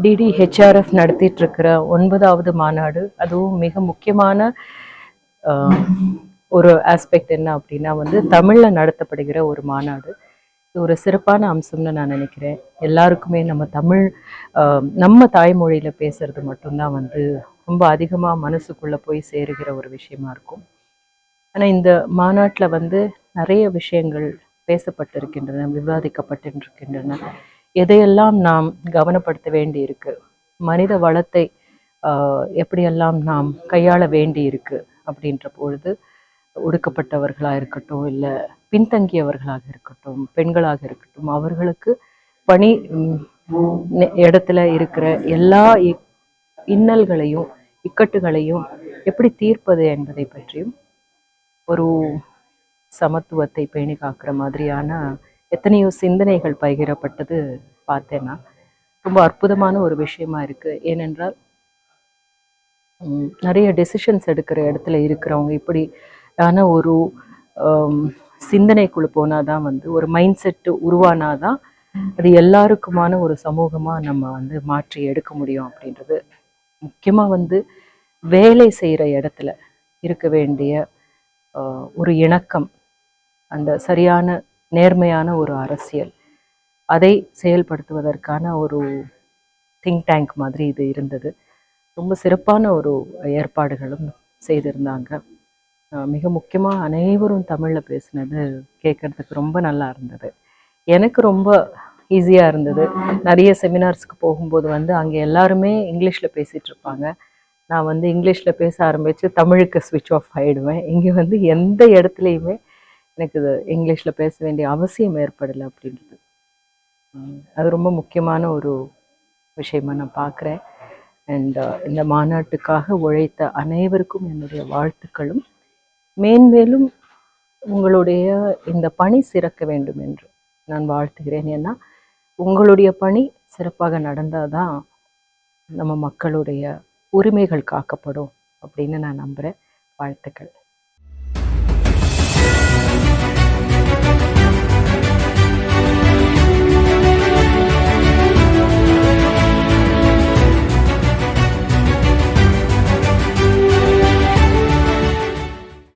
DD HRF நடத்திட்டு இருக்கிற ஒன்பதாவது மாநாடு அதுவும் மிக முக்கியமான ஆஹ், ஒரு ஆஸ்பெக்ட் என்ன அப்படின்னா வந்து தமிழில் நடத்தப்படுகிற ஒரு மாநாடு. இது ஒரு சிறப்பான அம்சம்னு நான் நினைக்கிறேன். எல்லாருக்குமே நம்ம தமிழ் ஆஹ், நம்ம தாய்மொழியில் பேசுறது மட்டும்தான் வந்து ரொம்ப அதிகமாக மனசுக்குள்ளே போய் சேருகிற ஒரு விஷயமா இருக்கும். ஆனால் இந்த மாநாட்டில் வந்து நிறைய விஷயங்கள் பேசப்பட்டிருக்கின்றன விவாதிக்கப்பட்டிருக்கின்றன. எதையெல்லாம் நாம் கவனப்படுத்த வேண்டி இருக்கு மனித வளத்தை எப்படியெல்லாம் நாம் கையாள வேண்டி இருக்கு அப்படின்ற பொழுது ஒடுக்கப்பட்டவர்களாக இருக்கட்டும் இல்லை பின்தங்கியவர்களாக இருக்கட்டும் பெண்களாக இருக்கட்டும் அவர்களுக்கு பணி இடத்துல இருக்கிற எல்லா இன்னல்களையும் இக்கட்டுகளையும் எப்படி தீர்ப்பது என்பதை பற்றியும் ஒரு சமத்துவத்தை பேணி காக்கிற மாதிரியான எத்தனையோ சிந்தனைகள் பகிரப்பட்டது பார்த்தேன்னா ரொம்ப அற்புதமான ஒரு விஷயமா இருக்கு. ஏனென்றால் நிறைய டெசிஷன்ஸ் எடுக்கிற இடத்துல இருக்கிறவங்க இப்படி ஆன ஒரு சிந்தனைக்குள்ளே போனால் தான் வந்து ஒரு மைண்ட் செட்டு உருவானாதான் அது எல்லாருக்குமான ஒரு சமூகமாக நம்ம வந்து மாற்றி எடுக்க முடியும் அப்படின்றது முக்கியமாக வந்து வேலை செய்கிற இடத்துல இருக்க வேண்டிய ஆஹ், ஒரு இணக்கம் அந்த சரியான நேர்மையான ஒரு அரசியல். அதை செயல்படுத்துவதற்கான ஒரு திங்க் டேங்க் மாதிரி இது இருந்தது. ரொம்ப சிறப்பான ஒரு ஏற்பாடுகளும் செய்திருந்தாங்க. மிக முக்கியமாக அனைவரும் தமிழில் பேசினது கேட்குறதுக்கு ரொம்ப நல்லா இருந்தது. எனக்கு ரொம்ப ஈஸியாக இருந்தது. நிறைய செமினார்ஸ்க்கு போகும்போது வந்து அங்கே எல்லாருமே இங்கிலீஷில் பேசிகிட்டு இருப்பாங்க. நான் வந்து இங்கிலீஷில் பேச ஆரம்பித்து தமிழுக்கு ஸ்விட்ச் ஆஃப் ஆகிடுவேன் இங்கே வந்து எந்த இடத்துலையுமே எனக்கு இது இங்கிலீஷில் பேச வேண்டிய அவசியம் ஏற்படலை அப்படின்றது. அது ரொம்ப முக்கியமான ஒரு விஷயமா நான் பார்க்குறேன் அண்ட் uh, இந்த மாநாட்டுக்காக உழைத்த அனைவருக்கும் என்னுடைய வாழ்த்துக்களும். மேன்மேலும் உங்களுடைய இந்த பணி சிறக்க வேண்டும் என்று நான் வாழ்த்துகிறேன். ஏன்னா உங்களுடைய பணி சிறப்பாக நடந்தால் தான் நம்ம மக்களுடைய உரிமைகள் காக்கப்படும் அப்படின்னு நான் நம்புகிறேன் வாழ்த்துக்கள்.